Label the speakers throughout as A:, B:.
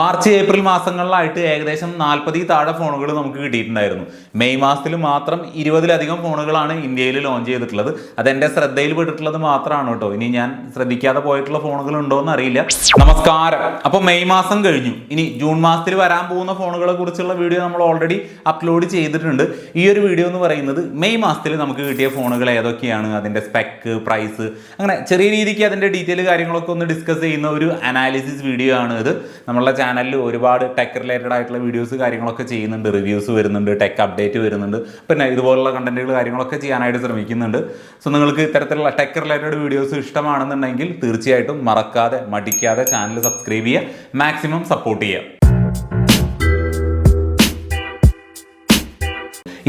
A: March April മാസങ്ങളിലായിട്ട് ഏകദേശം നാൽപ്പതിൽ താഴെ ഫോണുകൾ നമുക്ക് കിട്ടിയിട്ടുണ്ടായിരുന്നു. മെയ് മാസത്തിൽ മാത്രം ഇരുപതിലധികം ഫോണുകളാണ് ഇന്ത്യയിൽ ലോഞ്ച് ചെയ്തിട്ടുള്ളത്. അതെന്റെ ശ്രദ്ധയിൽ പെട്ടിട്ടുള്ളത് മാത്രമാണ് കേട്ടോ. ഇനി ഞാൻ ശ്രദ്ധിക്കാതെ പോയിട്ടുള്ള ഫോണുകൾ ഉണ്ടോ എന്ന് അറിയില്ല. നമസ്കാരം. അപ്പോൾ മെയ് മാസം കഴിഞ്ഞു. ഇനി ജൂൺ മാസത്തിൽ വരാൻ പോകുന്ന ഫോണുകളെ കുറിച്ചുള്ള വീഡിയോ നമ്മൾ ഓൾറെഡി അപ്ലോഡ് ചെയ്തിട്ടുണ്ട്. ഈ ഒരു വീഡിയോ എന്ന് പറയുന്നത് മെയ് മാസത്തിൽ നമുക്ക് കിട്ടിയ ഫോണുകൾ ഏതൊക്കെയാണ്? അതിന്റെ സ്പെക്ക് പ്രൈസ് അങ്ങനെ ചെറിയ രീതിക്ക് അതിന്റെ ഡീറ്റെയിൽ കാര്യങ്ങളൊക്കെ ഒന്ന് ഡിസ്കസ് ചെയ്യുന്ന ഒരു അനാലിസിസ് വീഡിയോ ആണ് ഇത്. നമ്മളുടെ ചാനലിൽ ഒരുപാട് ടെക് റിലേറ്റഡ് ആയിട്ടുള്ള വീഡിയോസ് കാര്യങ്ങളൊക്കെ ചെയ്യുന്നുണ്ട്. റിവ്യൂസ് വരുന്നുണ്ട് ടെക് അപ്ഡേറ്റ് വരുന്നുണ്ട്. പിന്നെ ഇതുപോലുള്ള കണ്ടന്റുകൾ കാര്യങ്ങളൊക്കെ ചെയ്യാനായിട്ട് ശ്രമിക്കുന്നുണ്ട്. സോ നിങ്ങൾക്ക് ഇത്തരത്തിലുള്ള ടെക് റിലേറ്റഡ് വീഡിയോസ് ഇഷ്ടമാണെന്നുണ്ടെങ്കിൽ തീർച്ചയായിട്ടും മറക്കാതെ മടിക്കാതെ ചാനൽ സബ്സ്ക്രൈബ് ചെയ്യുക. മാക്സിമം സപ്പോർട്ട് ചെയ്യുക.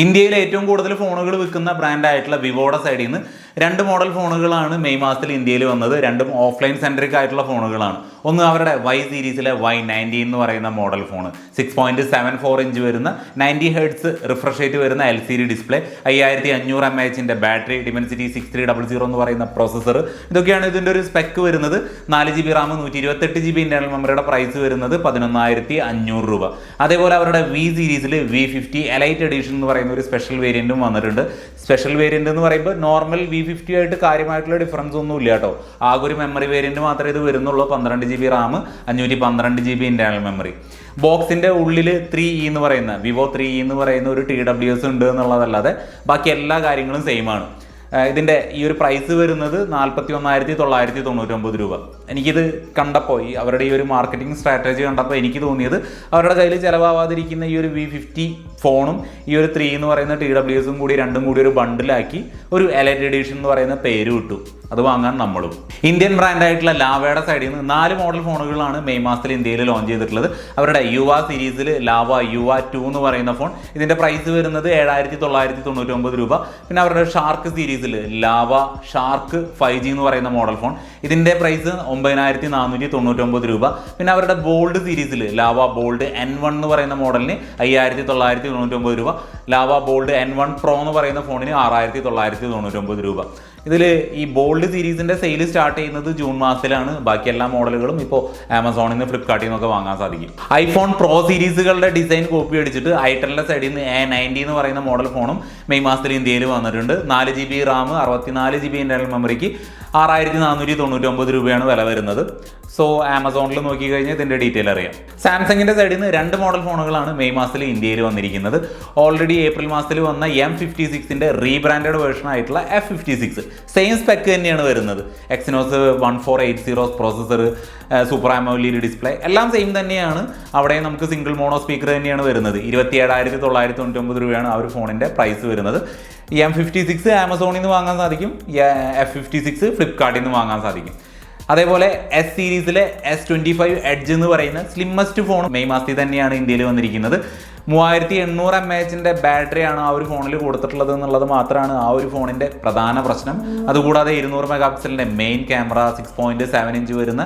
A: ഇന്ത്യയിൽ ഏറ്റവും കൂടുതൽ ഫോണുകൾ വിൽക്കുന്ന ബ്രാൻഡായിട്ടുള്ള വിവോയുടെ സൈഡിൽ നിന്ന് രണ്ട് മോഡൽ ഫോണുകളാണ് മെയ് മാസത്തിൽ ഇന്ത്യയിൽ വന്നത്. രണ്ടും ഓഫ്ലൈൻ സെൻട്രിക് ആയിട്ടുള്ള ഫോണുകളാണ് ഒന്ന് അവരുടെ വൈ സീരീസിലെ വൈ നയന്റി എന്ന് പറയുന്ന model phone six point seven four inch വരുന്ന നയന്റി ഹെഡ്സ് റിഫ്രഷ് റേറ്റ് വരുന്ന എൽ സി ഡി ഡിസ്പ്ലേ അയ്യായിരത്തി അഞ്ഞൂറ് M എച്ചിന്റെ battery Dimensity six three double zero എന്ന് പറയുന്ന പ്രോസസ്സർ ഇതൊക്കെയാണ് ഇതിന്റെ ഒരു സ്പെക്ക് വരുന്നത്. നാല് ജി ബി റാം നൂറ്റി ഇരുപത്തെട്ട് ജി ബി ഇന്റർണൽ മെമ്മറിയുടെ പ്രൈസ് വരുന്നത് പതിനൊന്നായിരത്തി അഞ്ഞൂറ് രൂപ. അതേപോലെ അവരുടെ വി സീരീസിൽ വി ഫിഫ്റ്റി എലൈറ്റ് എഡിഷൻ എന്ന് പറയുന്ന ഒരു സ്പെഷ്യൽ വേരിയന്റും വന്നിട്ടുണ്ട്. സ്പെഷ്യൽ വേരിയന്റ് എന്ന് പറയുമ്പോൾ നോർമൽ വി ഫിഫ്റ്റി ആയിട്ട് കാര്യമായിട്ടുള്ള ഡിഫറൻസ് ഒന്നും ഇല്ല കേട്ടോ. ആകെ ഒരു മെമ്മറി വേരിയന്റ് മാത്രമേ ഇത് വരുന്നുള്ളൂ. പന്ത്രണ്ട് ജി ബി റാം അഞ്ഞൂറ്റി പന്ത്രണ്ട് ജി ബി ഇന്റേണൽ മെമ്മറി ബോക്സിന്റെ ഉള്ളിൽ ത്രീ ഇ എന്ന് പറയുന്ന വിവോ ത്രീ ഇ എന്ന് പറയുന്ന ഒരു ടി ഡബ്ല്യു എസ് ഉണ്ട് എന്നുള്ളതല്ലാതെ ബാക്കി എല്ലാ കാര്യങ്ങളും സെയിം ആണ്. ഇതിന്റെ ഈ ഒരു പ്രൈസ് വരുന്നത് നാൽപ്പത്തി ഒന്നായിരത്തി തൊള്ളായിരത്തി തൊണ്ണൂറ്റൊമ്പത് രൂപ. എനിക്കിത് കണ്ടപ്പോൾ ഈ അവരുടെ ഈ ഒരു മാർക്കറ്റിംഗ് സ്ട്രാറ്റജി കണ്ടപ്പോൾ എനിക്ക് തോന്നിയത് അവരുടെ കയ്യിൽ ചിലവാവാതിരിക്കുന്ന ഈ ഒരു വി ഫിഫ്റ്റി ഫോണും ഈ ഒരു ത്രീ എന്ന് പറയുന്ന ടി ഡബ്ല്യു എസും കൂടി രണ്ടും കൂടി ഒരു ബണ്ടിലാക്കി ഒരു എലൈറ്റ് എഡിഷൻ എന്ന് പറയുന്ന പേര് വിട്ടു അത് വാങ്ങാൻ നമ്മളും. ഇന്ത്യൻ ബ്രാൻഡായിട്ടുള്ള ലാവയുടെ സൈഡിൽ നിന്ന് നാല് മോഡൽ ഫോണുകളാണ് മെയ് മാസത്തിൽ ഇന്ത്യയിൽ ലോഞ്ച് ചെയ്തിട്ടുള്ളത്. അവരുടെ യുവ സീരീസിൽ ലാവ യുവ ടു എന്ന് പറയുന്ന ഫോൺ ഇതിന്റെ പ്രൈസ് വരുന്നത് ഏഴായിരത്തി തൊള്ളായിരത്തി തൊണ്ണൂറ്റി ഒമ്പത് രൂപ. പിന്നെ അവരുടെ ഷാർക്ക് സീരീസിൽ ലാവ ഷാർക്ക് ഫൈവ് ജി എന്ന് പറയുന്ന മോഡൽ ഫോൺ ഇതിന്റെ പ്രൈസ് ഒമ്പതിനായിരത്തി നാനൂറ്റി തൊണ്ണൂറ്റി ഒമ്പത് രൂപ. പിന്നെ അവരുടെ ബോൾഡ് സീരീസിൽ ലാവ ബോൾഡ് എൻ വൺ എന്ന് പറയുന്ന മോഡലിന് അയ്യായിരത്തി തൊള്ളായിരത്തി തൊണ്ണൂറ്റി ഒമ്പത് രൂപ. Lava bold N one pro എന്ന് പറയുന്ന ഫോണിന് ആറായിരത്തി തൊള്ളായിരത്തി തൊണ്ണൂറ്റൊമ്പത് രൂപ. ഇതിൽ ഈ ബോൾഡ് സീരീസിന്റെ സെയിൽ സ്റ്റാർട്ട് ചെയ്യുന്നത് ജൂൺ മാസത്തിലാണ്. ബാക്കി എല്ലാ മോഡലുകളും ഇപ്പോൾ ആമസോണിൽ നിന്ന് ഫ്ലിപ്കാർട്ടിൽ നിന്നൊക്കെ വാങ്ങാൻ സാധിക്കും. ഐഫോൺ പ്രോ സീരീസുകളുടെ ഡിസൈൻ കോപ്പി അടിച്ചിട്ട് ഐറ്റലിന്റെ സൈഡിൽ നിന്ന് എ നയന്റി എന്ന് പറയുന്ന മോഡൽ ഫോണും മെയ് മാസത്തിൽ ഇന്ത്യയിൽ വന്നിട്ടുണ്ട്. നാല് ജി ബി റാം അറുപത്തിനാല് ജി ബി ഇന്റർണൽ മെമ്മറിക്ക് ആറായിരത്തി നാനൂറ്റി തൊണ്ണൂറ്റി ഒമ്പത് രൂപയാണ് വില വരുന്നത്. സോ ആമസോണിൽ നോക്കി കഴിഞ്ഞാൽ ഇതിന്റെ ഡീറ്റെയിൽ അറിയാം. സാംസങ്ങിന്റെ സൈഡിൽ നിന്ന് രണ്ട് മോഡൽ ഫോണുകളാണ് മെയ് മാസത്തിൽ ഇന്ത്യയിൽ വന്നിരിക്കുന്നത്. ഓൾറെഡി ഏപ്രിൽ മാസത്തിൽ വന്ന എം ഫിഫ്റ്റി സിക്സിന്റെ റീബ്രാൻഡഡ് വേർഷൻ ആയിട്ടുള്ള F fifty six same spec തന്നെയാണ് വരുന്നത്. Exynos one four eight zero processor super AMOLED display എല്ലാം സെയിം തന്നെയാണ്. അവിടെ നമുക്ക് സിംഗിൾ മോണോ സ്പീക്കർ തന്നെയാണ് വരുന്നത്. ഇരുപത്തി ഏഴായിരത്തി തൊള്ളായിരത്തി തൊണ്ണൂറ്റി ഒമ്പത് രൂപയാണ് ആ ഒരു ഫോണിന്റെ പ്രൈസ് വരുന്നത്. എം ഫിഫ്റ്റി സിക്സ് ആമസോണിൽ നിന്ന് വാങ്ങാൻ സാധിക്കും. എഫ് ഫിഫ്റ്റി സിക്സ് ഫ്ലിപ്കാർട്ടിൽ നിന്ന് വാങ്ങാൻ സാധിക്കും. അതേപോലെ എസ് സീരീസിലെ എസ് ട്വന്റി ഫൈവ് എഡ്ജ് എന്ന് പറയുന്ന സ്ലിമ്മസ്റ്റ് ഫോൺ മെയ് മാസത്തിൽ തന്നെയാണ് ഇന്ത്യയിൽ വന്നിരിക്കുന്നത്. മൂവായിരത്തി എണ്ണൂറ് എം എച്ചിന്റെ ബാറ്ററിയാണ് ആ ഒരു ഫോണിൽ കൊടുത്തിട്ടുള്ളത് എന്നുള്ളത് മാത്രമാണ് ആ ഒരു ഫോണിന്റെ പ്രധാന പ്രശ്നം. അതുകൂടാതെ ഇരുന്നൂറ് mega പിക്സലിന്റെ main camera six point seven inch വരുന്ന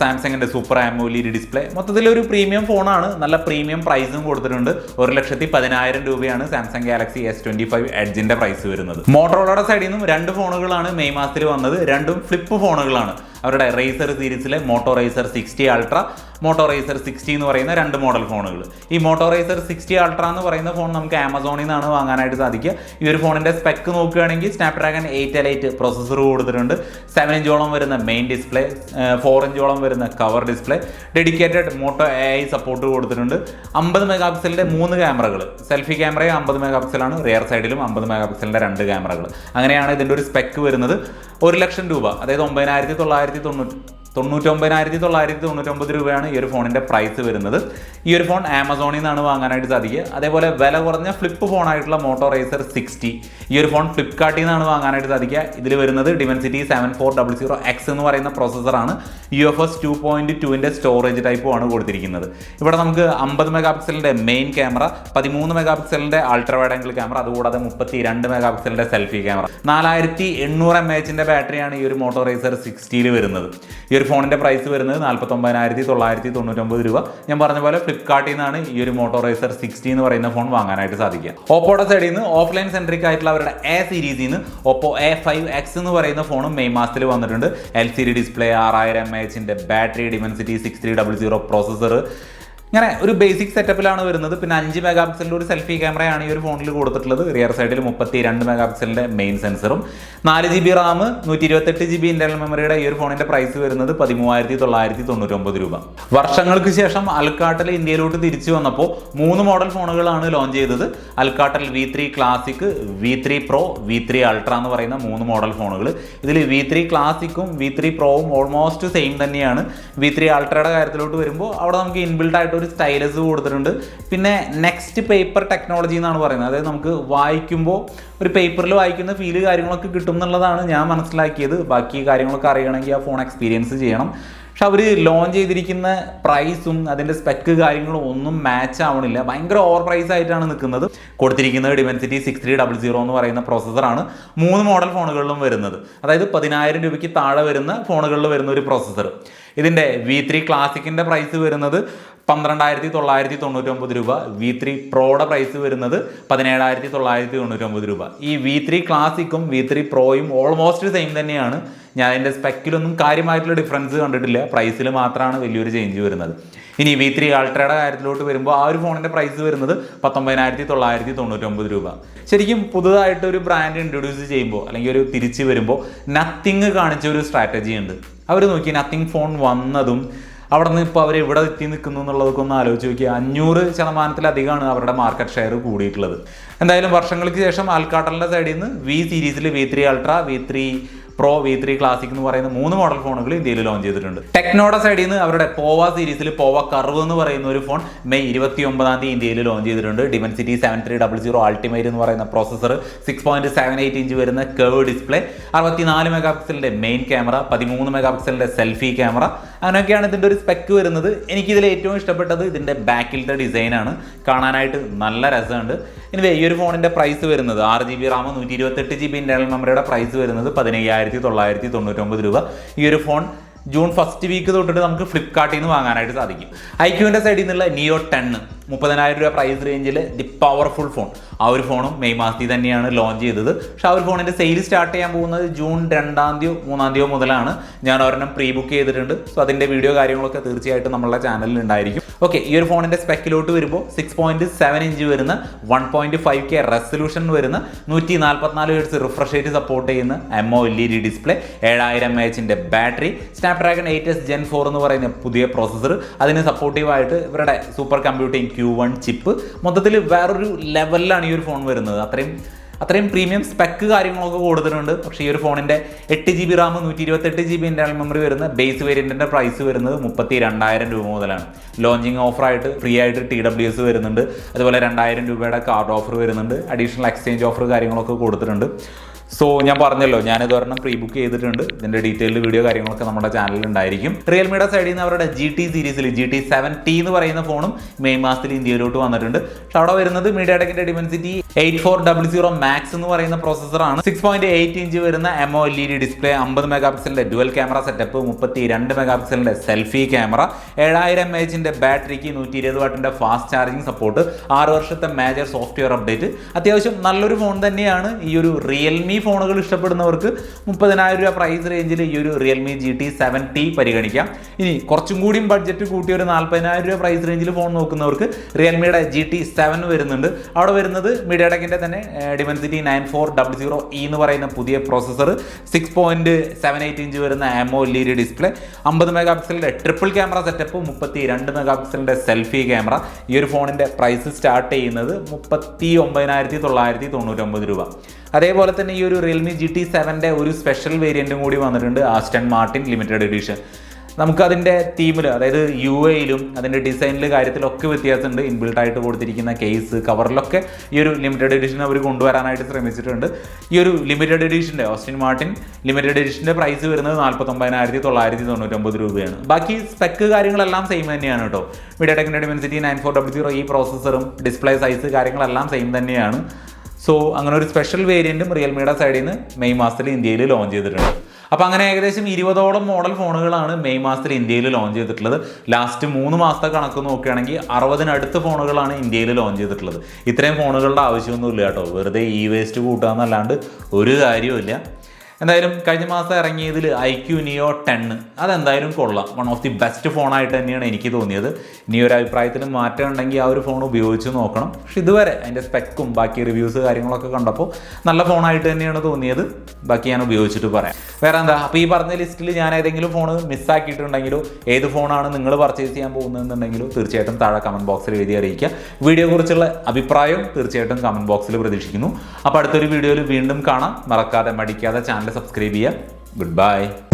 A: സാംസങ്ങിന്റെ സൂപ്പർ ആമോലി ഡിസ്പ്ലേ മൊത്തത്തിലൊരു പ്രീമിയം ഫോണാണ് നല്ല പ്രീമിയം പ്രൈസും കൊടുത്തിട്ടുണ്ട്. ഒരു ലക്ഷത്തി പതിനായിരം രൂപയാണ് Samsung Galaxy S twenty five എഡ്ജിന്റെ price വരുന്നത്. മോട്ടോറോളയുടെ സൈഡിൽ നിന്നും രണ്ട് ഫോണുകളാണ് മെയ് മാസത്തിൽ വന്നത്. രണ്ടും ഫ്ലിപ്പ് ഫോണുകളാണ് അവരുടെ റേസർ സീരീസിലെ Moto Razr sixty ultra Moto Razr sixty എന്ന് പറയുന്ന രണ്ട് മോഡൽ ഫോണുകൾ ഈ മോട്ടോ റേസർ സിക്സ്റ്റി അൾട്ര എന്ന് പറയുന്ന ഫോൺ നമുക്ക് ആമസോണിൽ നിന്നാണ് വാങ്ങാനായിട്ട് സാധിക്കുക. ഈ ഒരു ഫോണിന്റെ സ്പെക്ക് നോക്കുകയാണെങ്കിൽ Snapdragon eight L eight processor കൊടുത്തിട്ടുണ്ട്. സെവൻ ഇഞ്ചോളം വരുന്ന മെയിൻ ഡിസ്പ്ലേ ഫോർ ഇഞ്ചോളം വരുന്ന cover display dedicated Moto A I support കൊടുത്തിട്ടുണ്ട്. അമ്പത് മെഗാ പിക്സലിന്റെ മൂന്ന് ക്യാമറകൾ സെൽഫി ക്യാമറയും അമ്പത് മെഗാ പിക്സലാണ് റിയർ സൈഡിലും അമ്പത് മെഗാ പിക്സലിന്റെ രണ്ട് ക്യാമറകൾ അങ്ങനെയാണ് ഇതിന്റെ ഒരു സ്പെക്ക് വരുന്നത്. ഒരു ലക്ഷം രൂപ അതായത് ഒമ്പതിനായിരത്തി തൊള്ളായിരത്തി തൊണ്ണൂറ്റി തൊണ്ണൂറ്റൊമ്പതിനായിരത്തി തൊള്ളായിരത്തി തൊണ്ണൂറ്റൊമ്പത് രൂപയാണ് ഈ ഒരു ഫോണിന്റെ പ്രൈസ് വരുന്നത്. ഈ ഒരു ഫോൺ ആമസോണിൽ നിന്നാണ് വാങ്ങാനായിട്ട് സാധിക്കുക. അതേപോലെ വില കുറഞ്ഞ ഫ്ലിപ്പ് ഫോണായിട്ടുള്ള മോട്ടോ റേസർ സിക്സ്റ്റി ഈ ഒരു ഫോൺ ഫ്ലിപ്കാർട്ടിൽ നിന്നാണ് വാങ്ങാനായിട്ട് സാധിക്കുക. ഇതിൽ വരുന്നത് Dimensity seven four double zero X എന്ന് പറയുന്ന പ്രോസസ്സറാണ് U F S two point ടുവിന്റെ സ്റ്റോറേജ് ടൈപ്പുമാണ് കൊടുത്തിരിക്കുന്നത്. ഇവിടെ നമുക്ക് അമ്പത് മെഗാ പിക്സലിന്റെ മെയിൻ ക്യാമറ പതിമൂന്ന് മെഗാ പിക്സലിന്റെ അൾട്രാ വൈഡ് ആംഗിൾ ക്യാമറ അതുകൂടാതെ മുപ്പത്തി രണ്ട് മെഗാ പിക്സലിന്റെ സെൽഫി ക്യാമറ നാലായിരത്തി എണ്ണൂറ് എം എച്ചിന്റെ ബാറ്ററിയാണ് ഈ ഒരു മോട്ടോ റേസർ സിക്സ്റ്റിയിൽ വരുന്നത്. ഈ ഒരു ഒരു ഫോണിന്റെ പ്രൈസ് വരുന്നത് നാൽപ്പത്തൊമ്പതിനായിരത്തി തൊള്ളായിരത്തി തൊണ്ണൂറ്റൊമ്പത് രൂപ. ഞാൻ പറഞ്ഞ പോലെ ഫ്ലിപ്കാർട്ടിൽ നിന്നാണ് ഈ ഒരു മോട്ടോറൈസർ സിക്സ്റ്റി എന്ന് പറയുന്ന ഫോൺ വാങ്ങാനായിട്ട് സാധിക്കുക. ഓപ്പോയുടെ സൈഡിൽ നിന്ന് ഓഫ്ലൈൻ സെൻട്രിക് ആയിട്ടുള്ള അവരുടെ എ സീരീസിൽ നിന്ന് ഒപ്പോ എ ഫൈവ് എക്സ് എന്ന് പറയുന്ന ഫോണും മെയ് മാസത്തിൽ വന്നിട്ടുണ്ട്. എൽ സി ഡി ഡിസ്പ്ലേ ആറായിരം M എച്ചിന്റെ battery Dimensity six three double zero processor ഇങ്ങനെ ഒരു ബേസിക് സെറ്റപ്പിലാണ് വരുന്നത്. പിന്നെ അഞ്ച് മെഗാ പിക്സലിന്റെ ഒരു സെൽഫി ക്യാമറയാണ് ഈ ഒരു ഫോണിൽ കൊടുത്തിട്ടുള്ളത്. റിയർ സൈഡിൽ മുപ്പത്തി രണ്ട് മെഗാ പിക്സലിന്റെ മെയിൻ സെൻസറും നാല് ജി ബി റാം നൂറ്റി ഇരുപത്തെട്ട് ജി ബി ഇന്റർണൽ മെമ്മറിയുടെ ഈ ഒരു ഫോണിന്റെ പ്രൈസ് വരുന്നത് പതിമൂവായിരത്തി തൊള്ളായിരത്തി തൊണ്ണൂറ്റൊമ്പത് രൂപ. വർഷങ്ങൾക്ക് ശേഷം അൽക്കാട്ടൽ ഇന്ത്യയിലോട്ട് തിരിച്ചു വന്നപ്പോൾ മൂന്ന് മോഡൽ ഫോണുകളാണ് ലോഞ്ച് ചെയ്തത്. Alcatel V three classic V three pro V three ultra എന്ന് പറയുന്ന മൂന്ന് മോഡൽ ഫോണുകൾ ഇതിൽ വി ത്രീ ക്ലാസിക്കും വി ത്രീ പ്രോവും ഓൾമോസ്റ്റ് സെയിം തന്നെയാണ്. വി ത്രീ അൾട്രയുടെ കാര്യത്തിലോട്ട് വരുമ്പോൾ അവിടെ നമുക്ക് ഇൻബിൽഡ് ആയിട്ട് ഒരു സ്റ്റൈലസ് കൊടുത്തിട്ടുണ്ട്. പിന്നെ നെക്സ്റ്റ് പേപ്പർ ടെക്നോളജി എന്നാണ് പറയുന്നത്. അതായത് നമുക്ക് വായിക്കുമ്പോൾ ഒരു പേപ്പറിൽ വായിക്കുന്ന ഫീൽ കാര്യങ്ങളൊക്കെ കിട്ടും എന്നുള്ളതാണ് ഞാൻ മനസ്സിലാക്കിയത്. ബാക്കി കാര്യങ്ങളൊക്കെ അറിയണമെങ്കിൽ ആ ഫോൺ എക്സ്പീരിയൻസ് ചെയ്യണം. പക്ഷെ അവർ ലോഞ്ച് ചെയ്തിരിക്കുന്ന പ്രൈസും അതിന്റെ സ്പെക്ക് കാര്യങ്ങളും ഒന്നും മാച്ച് ആവണില്ല. ഭയങ്കര ഓവർ പ്രൈസ് ആയിട്ടാണ് നിൽക്കുന്നത്. കൊടുത്തിരിക്കുന്നത് Dimensity six three double zero എന്ന് പറയുന്ന പ്രോസസ്സറാണ് മൂന്ന് മോഡൽ ഫോണുകളിലും വരുന്നത്. അതായത് പതിനായിരം രൂപയ്ക്ക് താഴെ വരുന്ന ഫോണുകളിൽ വരുന്ന ഒരു പ്രോസസ്സർ ഇതിന്റെ വി ത്രീ ക്ലാസിക്കിന്റെ പ്രൈസ് വരുന്നത് പന്ത്രണ്ടായിരത്തി തൊള്ളായിരത്തി തൊണ്ണൂറ്റൊമ്പത് രൂപ. വി ത്രീ പ്രോയുടെ പ്രൈസ് വരുന്നത് പതിനേഴായിരത്തി തൊള്ളായിരത്തി തൊണ്ണൂറ്റൊമ്പത് രൂപ ഈ വി ത്രീ ക്ലാസിക്കും വി ത്രീ പ്രോയും ഓൾമോസ്റ്റ് സെയിം തന്നെയാണ്. ഞാൻ അതിന്റെ സ്പെക്കിലൊന്നും കാര്യമായിട്ടുള്ള ഡിഫറൻസ് കണ്ടിട്ടില്ല. പ്രൈസിൽ മാത്രമാണ് വലിയൊരു ചേഞ്ച് വരുന്നത്. ഇനി വി ത്രീ അൾട്രയുടെ കാര്യത്തിലോട്ട് വരുമ്പോൾ ആ ഒരു ഫോണിന്റെ പ്രൈസ് വരുന്നത് പത്തൊമ്പതിനായിരത്തി തൊള്ളായിരത്തി തൊണ്ണൂറ്റൊമ്പത് രൂപ. ശരിക്കും പുതുതായിട്ട് ഒരു ബ്രാൻഡ് ഇൻട്രൊഡ്യൂസ് ചെയ്യുമ്പോൾ അല്ലെങ്കിൽ ഒരു തിരിച്ച് വരുമ്പോൾ നത്തിങ് കാണിച്ച ഒരു സ്ട്രാറ്റജി ഉണ്ട്. അവർ നോക്കി നത്തിങ് ഫോൺ വന്നതും അവിടെ നിന്ന് ഇപ്പോൾ അവർ ഇവിടെ എത്തി നിൽക്കുന്നു എന്നുള്ളതൊക്കെ ഒന്ന് ആലോചിച്ച് നോക്കിയാൽ അഞ്ഞൂറ് ശതമാനത്തിലധികമാണ് അവരുടെ മാർക്കറ്റ് ഷെയർ കൂടിയിട്ടുള്ളത്. എന്തായാലും വർഷങ്ങൾക്ക് ശേഷം ആൽക്കാട്ടലിന്റെ സൈഡിൽ നിന്ന് വി സീരീസിൽ V three ultra V three pro V three classic എന്ന് പറയുന്ന മൂന്ന് മോഡൽ ഫോണുകൾ ഇന്ത്യയിൽ ലോഞ്ച് ചെയ്തിട്ടുണ്ട്. ടെക്നോഡ സൈഡിൽ നിന്ന് അവരുടെ പോവ സീരീസിൽ പോവ കർവ് എന്ന് പറയുന്ന ഒരു ഫോൺ മെയ് ഇരുപത്തി ഒമ്പതാം തീയതി ഇന്ത്യയിൽ ലോഞ്ച് ചെയ്തിട്ടുണ്ട്. Dimensity seven three double zero ultimate എന്ന് പറയുന്ന processor six point seven eight inch വരുന്ന കേവ് ഡിസ്പ്ലേ അറുപത്തിനാല് മെഗാ പിക്സലിന്റെ മെയിൻ ക്യാമറ പതിമൂന്ന് മെഗാ പിക്സലിന്റെ സെൽഫി ക്യാമറ അങ്ങനെയൊക്കെയാണ് ഇതിന്റെ ഒരു സ്പെക്ക് വരുന്നത്. എനിക്ക് എനിക്കിതിൽ ഏറ്റവും ഇഷ്ടപ്പെട്ടത് ഇതിന്റെ ബാക്കിലത്തെ ഡിസൈനാണ് കാണാനായിട്ട് നല്ല രസമുണ്ട്. ഇനി ഈ ഒരു ഫോണിന്റെ പ്രൈസ് വരുന്നത് ആറ് ജി ബി റാം നൂറ്റി ഇരുപത്തെട്ട് ജി ബി ഇന്റർണൽ മെമ്മറിയുടെ പ്രൈസ് വരുന്നത് പതിനയ്യായിരത്തി തൊള്ളായിരത്തി തൊണ്ണൂറ്റൊമ്പത് രൂപ. ഈ ഒരു ഫോൺ ജൂൺ ഫസ്റ്റ് വീക്ക് തൊട്ടിട്ട് നമുക്ക് ഫ്ലിപ്കാർട്ടിൽ നിന്ന് വാങ്ങാനായിട്ട് സാധിക്കും. ഐക്യുവിന്റെ സൈഡിൽ നിന്നുള്ള നിയോ ടെണ്ണ് മുപ്പതിനായിരം രൂപ പ്രൈസ് റേഞ്ചിൽ ദി പവർഫുൾ ഫോൺ ആ ഒരു ഫോണും മെയ് മാസത്തിൽ തന്നെയാണ് ലോഞ്ച് ചെയ്തത്. പക്ഷെ ആ ഒരു ഫോണിന്റെ സെയിൽ സ്റ്റാർട്ട് ചെയ്യാൻ പോകുന്നത് ജൂൺ രണ്ടാം തീയതി മൂന്നാം തീയതി മുതലാണ്. ഞാൻ ഒരെണ്ണം പ്രീ ബുക്ക് ചെയ്തിട്ടുണ്ട്. സോ അതിന്റെ വീഡിയോ കാര്യങ്ങളൊക്കെ തീർച്ചയായിട്ടും നമ്മളുടെ ചാനലിൽ ഉണ്ടായിരിക്കും. ഓക്കെ ഈ ഒരു ഫോണിന്റെ സ്പെക്കിലോട്ട് വരുമ്പോൾ സിക്സ് പോയിന്റ് സെവൻ ഇഞ്ച് വരുന്ന one point five K resolution വരുന്ന നൂറ്റി നാൽപ്പത്തിനാല് ഹെഡ്സ് റിഫ്രഷ് റേറ്റ് സപ്പോർട്ട് ചെയ്യുന്ന M O L E D display ഏഴായിരം M എച്ചിന്റെ battery Snapdragon eight S gen four എന്ന് പറയുന്ന പുതിയ പ്രോസസ്സർ അതിന് സപ്പോർട്ടീവായിട്ട് ഇവരുടെ super computing Q one chip മൊത്തത്തിൽ വേറൊരു ലെവലിലാണ് ഈ ഒരു ഫോൺ വരുന്നത്. അത്രയും അത്രയും പ്രീമിയം സ്പെക്ക് കാര്യങ്ങളൊക്കെ കൊടുത്തിട്ടുണ്ട്. പക്ഷേ ഈ ഒരു ഫോണിന്റെ എട്ട് ജി ബി റാം നൂറ്റി ഇരുപത്തെട്ട് ജി ബി ഇന്റർണൽ മെമ്മറി വരുന്ന ബേസ് വേരിയന്റിന്റെ പ്രൈസ് വരുന്നത് മുപ്പത്തി രണ്ടായിരം രൂപ മുതലാണ്. ലോഞ്ചിങ് ഓഫറായിട്ട് ഫ്രീ ആയിട്ട് ടി ഡബ്ല്യു എസ് വരുന്നുണ്ട്. അതുപോലെ രണ്ടായിരം രൂപയുടെ കാർഡ് ഓഫർ വരുന്നുണ്ട്. അഡീഷണൽ എക്സ്ചേഞ്ച് ഓഫർ കാര്യങ്ങളൊക്കെ കൊടുത്തിട്ടുണ്ട്. സോ ഞാൻ പറഞ്ഞല്ലോ ഞാൻ ഒരെണ്ണം പ്രീ ബുക്ക് ചെയ്തിട്ടുണ്ട്. ഇതിന്റെ ഡീറ്റെയിൽഡ് വീഡിയോ കാര്യങ്ങളൊക്കെ നമ്മുടെ ചാനലിൽ ഉണ്ടായിരിക്കും. റിയൽമിയുടെ സൈഡിൽ നിന്ന് അവരുടെ ജി ടി സീരീസിൽ ജി ടി സെവൻ ടി എന്ന് പറയുന്ന ഫോണും മെയ് മാസത്തിൽ ഇന്ത്യയിലോട്ട് വന്നിട്ടുണ്ട്. പക്ഷെ അവിടെ വരുന്നത് media ടെക്കിന്റെ Dimensity eight four double zero max എന്ന് പറയുന്ന പ്രോസസ്സറാണ് സിക്സ് പോയിന്റ് എയ്റ്റ് ഇഞ്ച് വരുന്ന M O L E D display അമ്പത് മെഗാ പിക്സലിന്റെ ഡുവൽ ക്യാമറ സെറ്റപ്പ് മുപ്പത്തി രണ്ട് മെഗാ പിക്സലിന്റെ സെൽഫി ക്യാമറ ഏഴായിരം എം എച്ചിന്റെ ബാറ്ററിക്ക് നൂറ്റി ഇരുപത് വാട്ടിന്റെ ഫാസ്റ്റ് ചാർജിംഗ് സപ്പോർട്ട് ആറ് വർഷത്തെ മേജർ സോഫ്റ്റ്വെയർ അപ്ഡേറ്റ് അത്യാവശ്യം നല്ലൊരു ഫോൺ തന്നെയാണ് ഈ ഒരു റിയൽമി ഫോണുകൾ ഇഷ്ടപ്പെടുന്നവർക്ക് മുപ്പതിനായിരം രൂപ പ്രൈസ് റേഞ്ചിൽ ഈ ഒരു Realme G T seven T പരിഗണിക്കാം. ഇനി കുറച്ചും കൂടിയും ബഡ്ജറ്റ് കൂട്ടി ഒരു നാൽപ്പതിനായിരം രൂപ പ്രൈസ് റേഞ്ചിൽ ഫോൺ നോക്കുന്നവർക്ക് റിയൽമിയുടെ ജി ടി സെവൻ വരുന്നുണ്ട്. അവിടെ വരുന്നത് മീഡിയടെക്കിന്റെ തന്നെ Dimensity nine four double zero E എന്ന് പറയുന്ന പുതിയ processor six point seven eight inch വരുന്ന ആമോ ഡി ഡിസ്പ്ലേ അമ്പത് മെഗാ പിക്സലിന്റെ ട്രിപ്പിൾ ക്യാമറ സെറ്റപ്പ് മുപ്പത്തി രണ്ട് മെഗാ പിക്സലിന്റെ സെൽഫി ക്യാമറ ഈ ഒരു ഫോണിന്റെ പ്രൈസ് സ്റ്റാർട്ട് ചെയ്യുന്നത് മുപ്പത്തി ഒമ്പതിനായിരത്തി തൊള്ളായിരത്തി തൊണ്ണൂറ്റൊമ്പത് രൂപ. അതേപോലെ തന്നെ ഈ ഒരു റിയൽമി ജി ടി സെവന്റെ ഒരു സ്പെഷ്യൽ വേരിയന്റും കൂടി വന്നിട്ടുണ്ട് ആസ്റ്റൺ മാർട്ടിൻ ലിമിറ്റഡ് എഡിഷൻ നമുക്കതിന്റെ തീമിൽ അതായത് യു എയിലും അതിന്റെ ഡിസൈനിൽ കാര്യത്തിലൊക്കെ വ്യത്യാസമുണ്ട്. ഇൻബിൽട്ട് ആയിട്ട് കൊടുത്തിരിക്കുന്ന കേസ് കവറിലൊക്കെ ഈ ഒരു ലിമിറ്റഡ് എഡിഷൻ അവർ കൊണ്ടുവരാനായിട്ട് ശ്രമിച്ചിട്ടുണ്ട്. ഈ ഒരു ലിമിറ്റഡ് എഡിഷന്റെ ഓസ്റ്റിൻ മാർട്ടിൻ ലിമിറ്റഡ് എഡിഷന്റെ പ്രൈസ് വരുന്നത് നാൽപ്പത്തൊമ്പതിനായിരത്തി തൊള്ളായിരത്തി തൊണ്ണൂറ്റൊമ്പത് രൂപയാണ്. ബാക്കി സ്പെക്ക് കാര്യങ്ങളെല്ലാം സെയിം തന്നെയാണ് കേട്ടോ. Media ടെക്നിന്റെ Dimensity nine four double zero ഈ പ്രോസസ്സറും ഡിസ്പ്ലേ സൈസ് കാര്യങ്ങളെല്ലാം സെയിം തന്നെയാണ്. സോ അങ്ങനെ ഒരു സ്പെഷ്യൽ വേരിയന്റും റിയൽമിയുടെ സൈഡിൽ നിന്ന് മെയ് മാസത്തിൽ ഇന്ത്യയിൽ ലോഞ്ച് ചെയ്തിട്ടുണ്ട്. അപ്പോൾ അങ്ങനെ ഏകദേശം ഇരുപതോളം മോഡൽ ഫോണുകളാണ് മെയ് മാസത്തിൽ ഇന്ത്യയിൽ ലോഞ്ച് ചെയ്തിട്ടുള്ളത്. ലാസ്റ്റ് മൂന്ന് മാസത്തെ കണക്ക് നോക്കുകയാണെങ്കിൽ അറുപതിനടുത്ത് ഫോണുകളാണ് ഇന്ത്യയിൽ ലോഞ്ച് ചെയ്തിട്ടുള്ളത്. ഇത്രയും ഫോണുകളുടെ ആവശ്യമൊന്നുമില്ല കേട്ടോ. വെറുതെ ഇ വേസ്റ്റ് കൂട്ടുക എന്നല്ലാണ്ട് ഒരു കാര്യവുമില്ല. എന്തായാലും കഴിഞ്ഞ മാസം ഇറങ്ങിയതിൽ ഐ ക്യു നിയോ ടെണ് അതെന്തായാലും കൊള്ളാം. വൺ ഓഫ് ദി ബെസ്റ്റ് ഫോണായിട്ട് തന്നെയാണ് എനിക്ക് തോന്നിയത്. ഇനി ഒരു അഭിപ്രായത്തിന് മാറ്റം ഉണ്ടെങ്കിൽ ആ ഒരു ഫോൺ ഉപയോഗിച്ച് നോക്കണം. പക്ഷെ ഇതുവരെ അതിന്റെ സ്പെക്കും ബാക്കി റിവ്യൂസ് കാര്യങ്ങളൊക്കെ കണ്ടപ്പോൾ നല്ല ഫോണായിട്ട് തന്നെയാണ് തോന്നിയത്. ബാക്കി ഞാൻ ഉപയോഗിച്ചിട്ട് പറയാം. വേറെ എന്താ അപ്പോൾ ഈ പറഞ്ഞ ലിസ്റ്റിൽ ഞാൻ ഏതെങ്കിലും ഫോൺ മിസ്സാക്കിയിട്ടുണ്ടെങ്കിലോ ഏത് ഫോണാണ് നിങ്ങൾ പർച്ചേസ് ചെയ്യാൻ പോകുന്നതെന്നുണ്ടെങ്കിലോ തീർച്ചയായിട്ടും താഴെ കമന്റ് ബോക്സിൽ എഴുതി അറിയിക്കുക. വീഡിയോ കുറിച്ചുള്ള അഭിപ്രായവും തീർച്ചയായിട്ടും കമന്റ് ബോക്സിൽ പ്രതീക്ഷിക്കുന്നു. അപ്പോൾ അടുത്തൊരു വീഡിയോയിൽ വീണ്ടും കാണാം. മറക്കാതെ മടിക്കാതെ ചാനൽ സബ്സ്ക്രൈബ് ചെയ്യുക. Good bye.